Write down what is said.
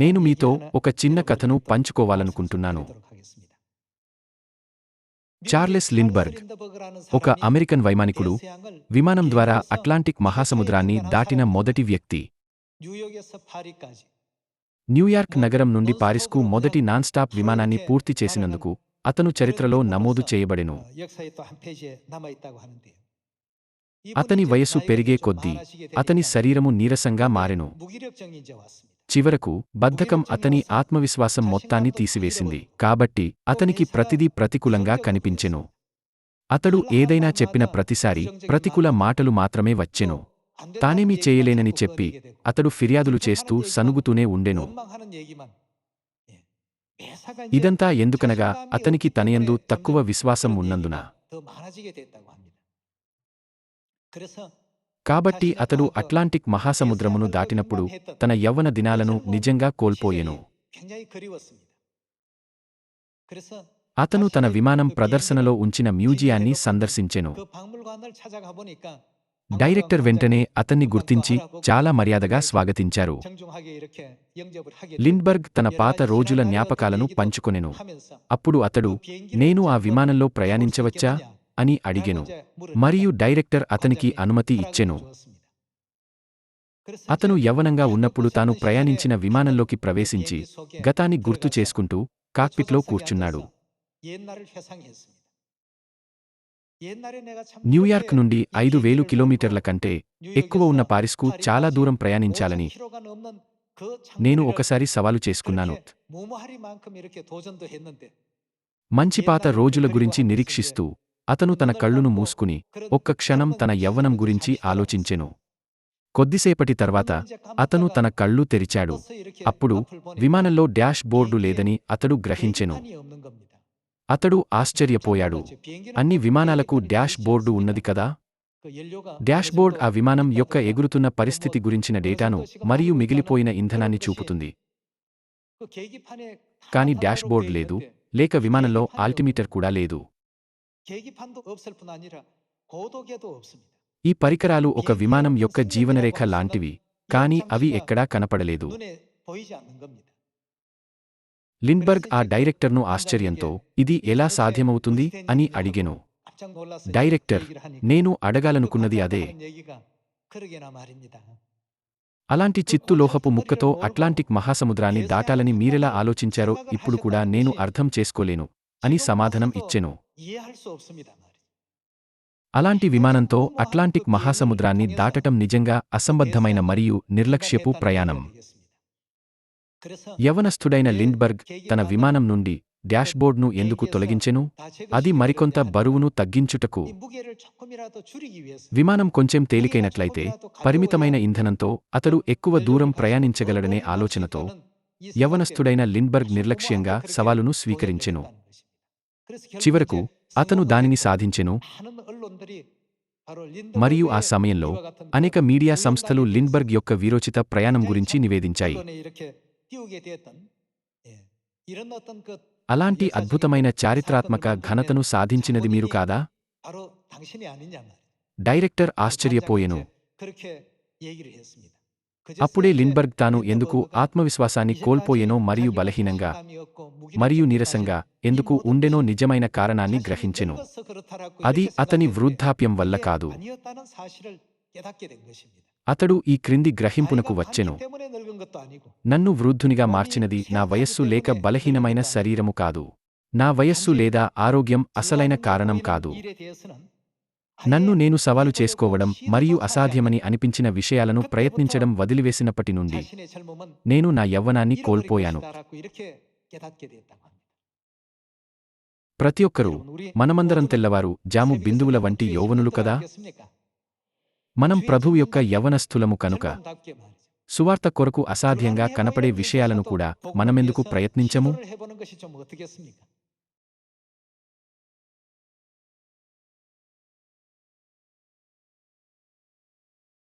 నేను మీతో ఒక చిన్న కథను పంచుకోవాలనుకుంటున్నాను. చార్లెస్ లిండ్బర్గ్ ఒక అమెరికన్ వైమానికుడు విమానం ద్వారా అట్లాంటిక్ మహాసముద్రాన్ని దాటిన మొదటి వ్యక్తి. న్యూయార్క్ నగరం నుండి పారిస్కు మొదటి నాన్ స్టాప్ విమానాన్ని పూర్తి చేసినందుకు అతను చరిత్రలో నమోదు చేయబడెను. అతని వయస్సు పెరిగే కొద్దీ అతని శరీరము నీరసంగా మారెను. చివరకు బద్ధకం అతని ఆత్మవిశ్వాసం మొత్తాన్ని తీసివేసింది. కాబట్టి అతనికి ప్రతిదీ ప్రతికూలంగా కనిపించెను. అతడు ఏదైనా చెప్పిన ప్రతిసారి ప్రతికూల మాటలు మాత్రమే వచ్చెను. తానేమీ చేయలేనని చెప్పి అతడు ఫిర్యాదులు చేస్తూ సనుగుతూనే ఉండెను. ఇదంతా ఎందుకనగా అతనికి తనయందు తక్కువ విశ్వాసం ఉన్నందున. కాబట్టి అతడు అట్లాంటిక్ మహాసముద్రమును దాటినప్పుడు తన యవ్వన దినాలను నిజంగా కోల్పోయెను. అతను తన విమానం ప్రదర్శనలో ఉంచిన మ్యూజియాన్ని సందర్శించెను. డైరెక్టర్ వెంటనే అతన్ని గుర్తించి చాలా మర్యాదగా స్వాగతించారు. లిండ్బర్గ్ తన పాత రోజుల జ్ఞాపకాలను పంచుకొనెను. అప్పుడు అతడు నేను ఆ విమానంలో ప్రయాణించవచ్చా? అని అడిగెను. మరియు డైరెక్టర్ అతనికి అనుమతి ఇచ్చెను. అతను యవ్వనంగా ఉన్నప్పుడు తాను ప్రయాణించిన విమానంలోకి ప్రవేశించి గతాన్ని గుర్తు చేసుకుంటూ కాక్పిట్లో కూర్చున్నాడు. న్యూయార్క్ నుండి ఐదు వేలు కిలోమీటర్ల కంటే ఎక్కువ ఉన్న పారిస్కు చాలా దూరం ప్రయాణించాలని నేను ఒకసారి సవాలు చేసుకున్నాను. మంచి పాత రోజుల గురించి నిరీక్షిస్తూ అతను తన కళ్ళును మూసుకుని ఒక్క క్షణం తన యవ్వనం గురించి ఆలోచించెను. కొద్దిసేపటి తర్వాత అతను తన కళ్ళు తెరిచాడు. అప్పుడు విమానంలో డ్యాష్ బోర్డు లేదని అతడు గ్రహించెను. అతడు ఆశ్చర్యపోయాడు. అన్ని విమానాలకు డ్యాష్ బోర్డు ఉన్నది కదా? డ్యాష్ బోర్డ్ ఆ విమానం యొక్క ఎగురుతున్న పరిస్థితి గురించిన డేటాను మరియు మిగిలిపోయిన ఇంధనాన్ని చూపుతుంది. కాని డ్యాష్ బోర్డ్ లేదు. లేక విమానంలో ఆల్టిమీటర్ కూడా లేదు. ఈ పరికరాలు ఒక విమానం యొక్క జీవనరేఖ లాంటివి కాని అవి ఎక్కడా కనపడలేదు. లిండ్బర్గ్ ఆ డైరెక్టర్ను ఆశ్చర్యంతో ఇది ఎలా సాధ్యమవుతుంది? అని అడిగెను. డైరెక్టర్ నేను అడగాలనుకున్నది అదే. అలాంటి చిత్తు లోహపు ముక్కతో అట్లాంటిక్ మహాసముద్రాన్ని దాటాలని మీరెలా ఆలోచించారో ఇప్పుడు కూడా నేను అర్థం చేసుకోలేను అని సమాధానం ఇచ్చెను. అలాంటి విమానంతో అట్లాంటిక్ మహాసముద్రాన్ని దాటటం నిజంగా అసంబద్ధమైన మరియు నిర్లక్ష్యపు ప్రయాణం. యవనస్థుడైన లిండ్బర్గ్ తన విమానం నుండి డాష్బోర్డ్ను ఎందుకు తొలగించెను? అది మరికొంత బరువును తగ్గించుటకు. విమానం కొంచెం తేలికైనట్లయితే పరిమితమైన ఇంధనంతో అతడు ఎక్కువ దూరం ప్రయాణించగలడనే ఆలోచనతో యవనస్థుడైన లిండ్బర్గ్ నిర్లక్ష్యంగా సవాలును స్వీకరించెను. చివరకు అతను దానిని సాధించెను. మరియు ఆ సమయంలో అనేక మీడియా సంస్థలు లిండ్బర్గ్ యొక్క వీరోచిత ప్రయాణం గురించి నివేదించాయి. అలాంటి అద్భుతమైన చారిత్రాత్మక ఘనతను సాధించినది మీరు కాదా? డైరెక్టర్ ఆశ్చర్యపోయెను. అప్పుడే లిండ్బర్గ్ తాను ఎందుకు ఆత్మవిశ్వాసాన్ని కోల్పోయెనో మరియు బలహీనంగా మరియు నీరసంగా ఎందుకు ఉండెనో నిజమైన కారణాన్ని గ్రహించెను. అది అతని వృద్ధాప్యం వల్ల కాదు. అతడు ఈ క్రింది గ్రహింపునకు వచ్చెను. నన్ను వృద్ధునిగా మార్చినది నా వయస్సు లేక బలహీనమైన శరీరము కాదు. నా వయస్సు లేదా ఆరోగ్యం అసలైన కారణం కాదు. నన్ను నేను సవాలు చేసుకోవడం మరియు అసాధ్యమని అనిపించిన విషయాలను ప్రయత్నించడం వదిలివేసినప్పటి నుండి నేను నా యవ్వనాన్ని కోల్పోయాను. ప్రతి ఒక్కరూ మనమందరం తెల్లవారు జాము బిందువుల వంటి యౌవనులు కదా? మనం ప్రభువు యొక్క యవనస్థులము కనుక సువార్త కొరకు అసాధ్యంగా కనపడే విషయాలను కూడా మనమెందుకు ప్రయత్నించము?